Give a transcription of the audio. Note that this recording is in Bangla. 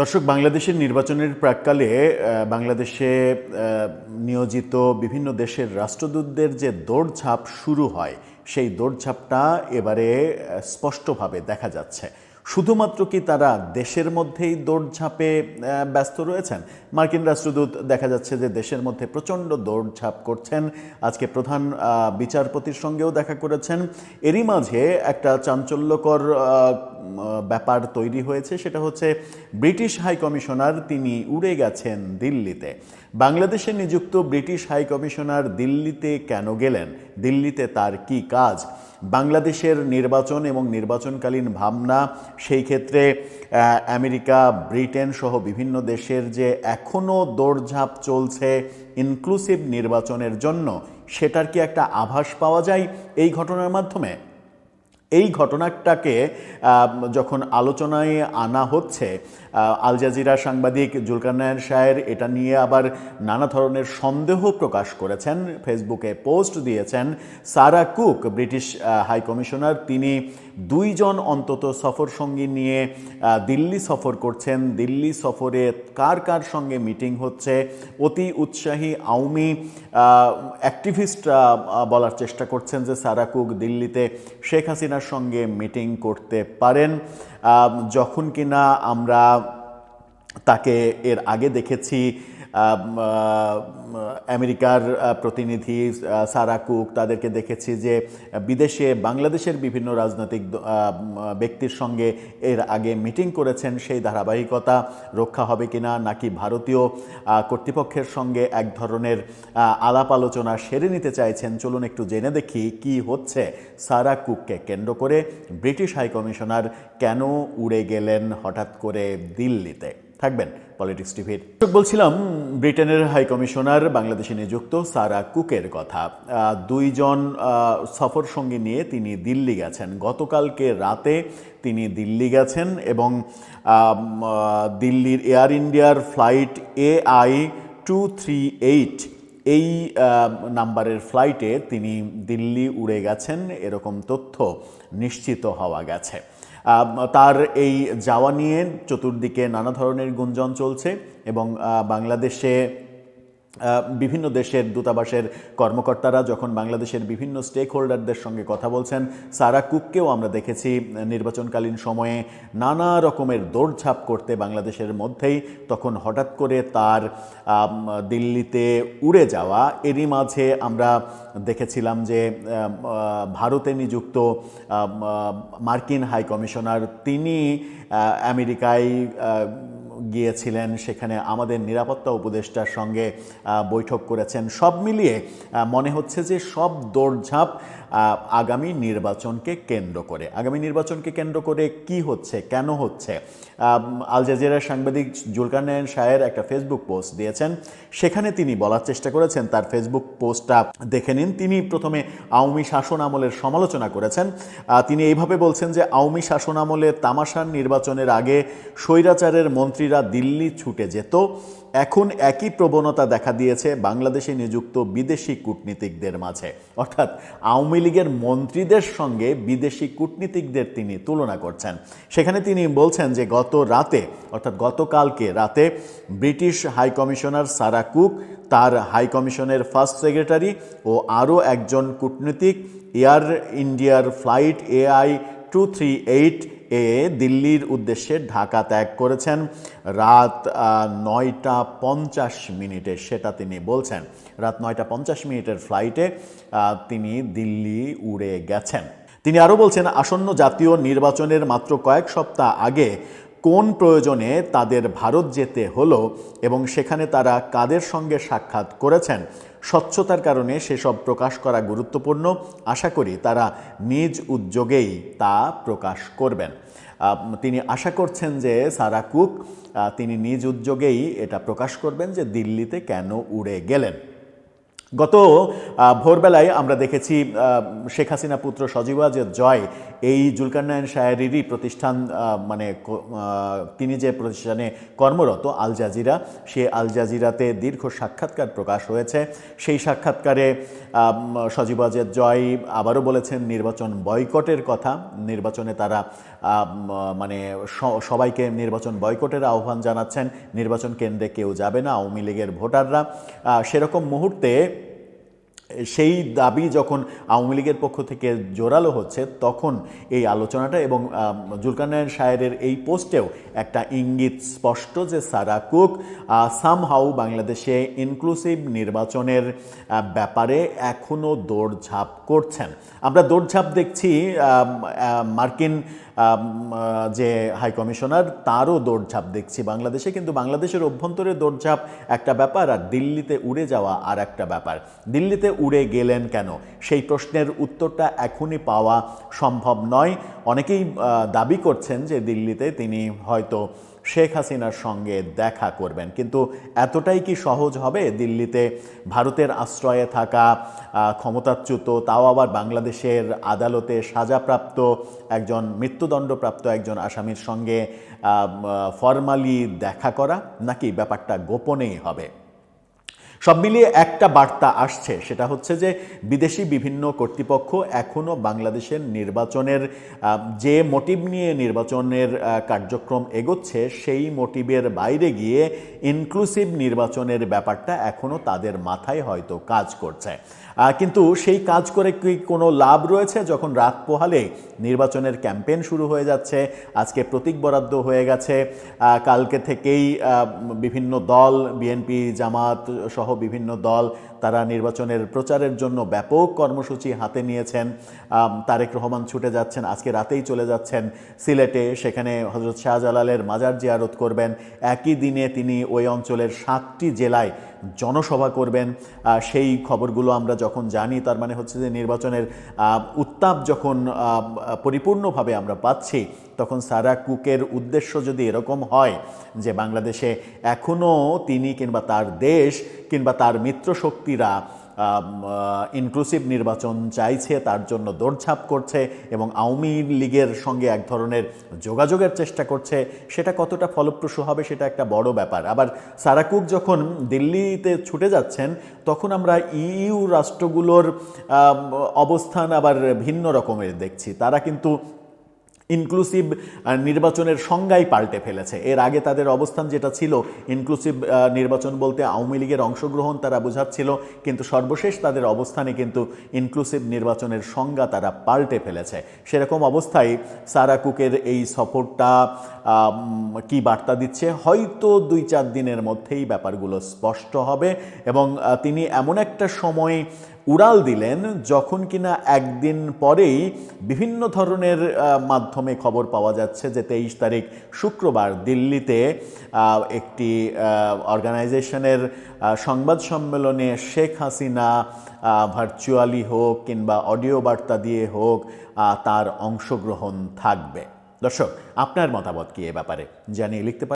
দর্শক, বাংলাদেশের নির্বাচনের প্রাককালে বাংলাদেশে নিয়োজিত বিভিন্ন দেশের রাষ্ট্রদূতদের যে দৌড়ঝাঁপ শুরু হয়, সেই দৌড়ঝাঁপটা এবারে স্পষ্টভাবে দেখা যাচ্ছে। শুধুমাত্র কি তারা দেশের মধ্যেই দৌড়ঝাঁপে ব্যস্ত রয়েছেন? মার্কিন রাষ্ট্রদূত দেখা যাচ্ছে যে দেশের মধ্যে প্রচণ্ড দৌড়ঝাঁপ করছেন। আজকে প্রধান বিচারপতির সঙ্গেও দেখা করেছেন। এরই মাঝে একটা চাঞ্চল্যকর ব্যাপার তৈরি হয়েছে। সেটা হচ্ছে ব্রিটিশ হাই কমিশনার তিনি উড়ে গেছেন দিল্লিতে। বাংলাদেশে নিযুক্ত ব্রিটিশ হাই কমিশনার দিল্লিতে কেন গেলেন? দিল্লিতে তার কি কাজ? বাংলাদেশের নির্বাচন এবং নির্বাচনকালীন ভাবনা, সেই ক্ষেত্রে আমেরিকা, ব্রিটেন সহ বিভিন্ন দেশের যে এখনও দৌড়ঝাঁপ চলছে ইনক্লুসিভ নির্বাচনের জন্য, সেটার কি একটা আভাস পাওয়া যায় এই ঘটনার মাধ্যমে? এই ঘটনাটাকে যখন আলোচনায় আনা হচ্ছে আল জাজিরা সাংবাদিক জুলকারনায়ন শাহের এটা নিয়ে আবার নানা ধরনের সন্দেহ প্রকাশ করেছেন। ফেসবুকে পোস্ট দিয়েছেন Sarah Cook, British high commissioner. তিনি দুইজন অন্তত সফর সঙ্গী নিয়ে দিল্লি সফর করছেন। দিল্লি সফরে কার কার সঙ্গে মিটিং হচ্ছে? অতি উৎসাহী আওয়ামী অ্যাক্টিভিস্টরা বলার চেষ্টা করছেন যে সারা কুক দিল্লিতে শেখ হাসিনার সঙ্গে মিটিং করতে পারেন। যখন কিনা আমরা তাকে এর আগে দেখেছি আমেরিকার প্রতিনিধি সারা কুক তাদেরকে দেখেছি যে বিদেশে বাংলাদেশের বিভিন্ন রাজনৈতিক ব্যক্তির সঙ্গে এর আগে মিটিং করেছেন, সেই ধারাবাহিকতা রক্ষা হবে কিনা নাকি ভারতীয় কর্তৃপক্ষের সঙ্গে এক ধরনের আলাপ আলোচনা সেরে নিতে চাইছেন। চলুন একটু জেনে দেখি কি হচ্ছে সারা কুককে কেন্দ্র করে ব্রিটিশ হাইকমিশনার কেন উড়ে গেলেন হঠাৎ করে দিল্লিতে? থাকবেন পলিটিক্স টিভির বলছিলাম, ব্রিটেনের হাই কমিশনার বাংলাদেশে নিযুক্ত সারা কুকের কথা। দুইজন সফর সঙ্গী নিয়ে তিনি দিল্লি গেছেন। গতকালকে রাতে তিনি দিল্লি গেছেন এবং দিল্লির এয়ার ইন্ডিয়ার flight A I two three eight এই নাম্বারের ফ্লাইটে তিনি দিল্লি উড়ে গেছেন। এরকম তথ্য নিশ্চিত হওয়া গেছে। তার এই যাওয়া নিয়ে চতুর্দিকে নানা ধরনের গুঞ্জন চলছে এবং বাংলাদেশে বিভিন্ন দেশের দূতাবাসের কর্মকর্তারা যখন বাংলাদেশের বিভিন্ন স্টেক হোল্ডারদের সঙ্গে কথা বলছেন, সারা কুককেও আমরা দেখেছি নির্বাচনকালীন সময়ে নানা রকমের দৌড়ঝাঁপ করতে বাংলাদেশের মধ্যেই, তখন হঠাৎ করে তার দিল্লিতে উড়ে যাওয়া, এরই মাঝে আমরা দেখেছিলাম যে ভারতে নিযুক্ত মার্কিন হাই কমিশনার, তিনি আমেরিকায় গিয়েছিলেন, সেখানে আমাদের নিরাপত্তা উপদেষ্টার সঙ্গে বৈঠক করেছেন। সব মিলিয়ে মনে হচ্ছে যে সব দৌড়ঝাঁপ আগামী নির্বাচনকে কেন্দ্র করে। আগামী নির্বাচনকে কেন্দ্র করে কি হচ্ছে, কেন হচ্ছে? আল জাজিরার সাংবাদিক জুলকারনায়ন শাহের একটা ফেসবুক পোস্ট দিয়েছেন। সেখানে তিনি বলার চেষ্টা করেছেন, তার ফেসবুক পোস্টটা দেখে নিন। তিনি প্রথমে আওয়ামী শাসন আমলের সমালোচনা করেছেন। তিনি এইভাবে বলছেন যে, আওয়ামী শাসন আমলে তামাশার নির্বাচনের আগে স্বৈরাচারের মন্ত্রীরা দিল্লি ছুটে যেত। এখন একই প্রবণতা দেখা দিয়েছে বাংলাদেশে নিযুক্ত বিদেশি কূটনীতিকদের মাঝে। অর্থাৎ আওয়ামী লীগের মন্ত্রীদের সঙ্গে বিদেশি কূটনীতিকদের তিনি তুলনা করছেন। সেখানে তিনি বলছেন যে গত রাতে, অর্থাৎ গতকালকে রাতে, British high commissioner Sarah Cook, তার হাই কমিশনের ফার্স্ট সেক্রেটারি ও আরও একজন কূটনীতিক, এয়ার ইন্ডিয়ার flight AI two three eight এ দিল্লির উদ্দেশ্যে ঢাকা ত্যাগ করেছেন। রাত নয়টা পঞ্চাশ মিনিটে সেটা তিনি বলছেন। রাত নয়টা পঞ্চাশ মিনিটের ফ্লাইটে তিনি দিল্লি উড়ে গেছেন। তিনি আরও বলছেন, আসন্ন জাতীয় নির্বাচনের মাত্র কয়েক সপ্তাহ আগে কোন প্রয়োজনে তাদের ভারত যেতে হলো এবং সেখানে তারা কাদের সঙ্গে সাক্ষাৎ করেছেন? স্বচ্ছতার কারণে সেসব প্রকাশ করা গুরুত্বপূর্ণ। আশা করি তারা নিজ উদ্যোগেই তা প্রকাশ করবেন। তিনি আশা করছেন যে সারা কুক তিনি নিজ উদ্যোগেই এটা প্রকাশ করবেন যে দিল্লিতে কেন উড়ে গেলেন। গত ভোরবেলায় আমরা দেখেছি শেখ হাসিনা পুত্র সজীবাজের জয় এই জুলকারনায়ন শায়ারিরই প্রতিষ্ঠান মানে তিনি যে প্রতিষ্ঠানে কর্মরত আল জাজিরা সে আল জাজিরাতে দীর্ঘ সাক্ষাৎকার প্রকাশ হয়েছে। সেই সাক্ষাৎকারে আম, সজীবাজের জয় আবারও বলেছেন নির্বাচন বয়কটের কথা। নির্বাচনে তারা মানে সবাইকে নির্বাচন বয়কটের আহ্বান জানাচ্ছেন। নির্বাচন কেন্দ্রে কেউ যাবে না আওয়ামী লীগের ভোটাররা। সেরকম মুহূর্তে সেই দাবি যখন আওয়ামী লীগের পক্ষ থেকে জোরালো হচ্ছে তখন এই আলোচনাটা এবং আম, জুলকারনায়ন শায়ের এই পোস্টেও একটা ইঙ্গিত স্পষ্ট যে সারা কুক সামহাউ বাংলাদেশে ইনক্লুসিভ নির্বাচনের ব্যাপারে এখনও দৌড়ঝাঁপ করছেন। আমরা দৌড়ঝাঁপ দেখছি মার্কিন যে হাই কমিশনার তারও দৌড়ঝাঁপ দেখছি বাংলাদেশে, কিন্তু বাংলাদেশের অভ্যন্তরে দৌড়ঝাঁপ একটা ব্যাপার আর দিল্লিতে উড়ে যাওয়া আর একটা ব্যাপার। দিল্লিতে উড়ে গেলেন কেন? সেই প্রশ্নের উত্তরটা এখনই পাওয়া সম্ভব নয়। অনেকেই দাবি করছেন যে দিল্লিতে তিনি হয়তো শেখ হাসিনার সঙ্গে দেখা করবেন। কিন্তু এতটাই কি সহজ হবে? দিল্লিতে ভারতের আশ্রয়ে থাকা ক্ষমতাচ্যুত, তাও আবার বাংলাদেশের আদালতে সাজাপ্রাপ্ত একজন, মৃত্যুদণ্ডপ্রাপ্ত একজন আসামির সঙ্গে ফরমালি দেখা করা নাকি ব্যাপারটা গোপনেই হবে? সব মিলিয়ে একটা বার্তা আসছে, সেটা হচ্ছে যে বিদেশি বিভিন্ন কর্তৃপক্ষ এখনও বাংলাদেশের নির্বাচনের যে মোটিভ নিয়ে নির্বাচনের কার্যক্রম এগোচ্ছে, সেই মোটিভের বাইরে গিয়ে ইনক্লুসিভ নির্বাচনের ব্যাপারটা এখনও তাদের মাথায় হয়তো কাজ করছে। কিন্তু সেই কাজ করে কি কোনো লাভ রয়েছে? যখন রাত পোহালে নির্বাচনের ক্যাম্পেন শুরু হয়ে যাচ্ছে, আজকে প্রতীক বরাদ্দ হয়ে গেছে কালকে থেকেই বিভিন্ন দল, বিএনপি, জামাত সহ বিভিন্ন দল তারা নির্বাচনের প্রচারের জন্য ব্যাপক কর্মসূচি হাতে নিয়েছেন। তারেক রহমান ছুটে যাচ্ছেন, আজকে রাতেই চলে যাচ্ছেন সিলেটে। সেখানে হজরত শাহজালালের মাজার জিয়ারত করবেন। একই দিনে তিনি ওই অঞ্চলের সাতটি জেলায় জনসভা করবেন। সেই খবরগুলো আমরা যখন জানি, তার মানে হচ্ছে যে নির্বাচনের উত্তাপ যখন পরিপূর্ণভাবে আমরা পাচ্ছি তখন সারা কুকের উদ্দেশ্য যদি এরকম হয় যে বাংলাদেশে এখনও তিনি কিংবা তার দেশ কিংবা তার মিত্র শক্তিরা ইনক্লুসিভ নির্বাচন চাইছে, তার জন্য দৌড়ঝাঁপ করছে এবং আওয়ামী লীগের সঙ্গে এক ধরনের যোগাযোগের চেষ্টা করছে, সেটা কতটা ফলপ্রসূ হবে সেটা একটা বড় ব্যাপার। আবার সারাকুক যখন দিল্লিতে ছুটে যাচ্ছেন, তখন আমরা ইইউ রাষ্ট্রগুলোর অবস্থান আবার ভিন্ন রকমের দেখছি। তারা কিন্তু ইনক্লুসিভ নির্বাচনের সংজ্ঞাই পাল্টে ফেলেছে। এর আগে তাদের অবস্থান যেটা ছিল ইনক্লুসিভ নির্বাচন বলতে আওয়ামী লীগের অংশগ্রহণ তারা বোঝাচ্ছিল, কিন্তু সর্বশেষ তাদের অবস্থানে কিন্তু ইনক্লুসিভ নির্বাচনের সংজ্ঞা তারা পাল্টে ফেলেছে। সেরকম অবস্থায় সারা কুকের এই সফরটা কি বার্তা দিচ্ছে? হয়তো দুই চার দিনের মধ্যেই ব্যাপারগুলো স্পষ্ট হবে এবং তিনি এমন একটা সময় উড়াল দিলেন যখন কিনা একদিন পরেই বিভিন্ন ধরনের মাধ্যমে খবর পাওয়া যাচ্ছে যে তেইশ তারিখ শুক্রবার দিল্লিতে একটি অর্গানাইজেশনের সংবাদ সম্মেলনে শেখ হাসিনা ভার্চুয়ালি হোক কিংবা অডিও বার্তা দিয়ে হোক তার অংশগ্রহণ থাকবে। দর্শক, আপনার মতামত কি এ ব্যাপারে? জানিয়ে লিখতে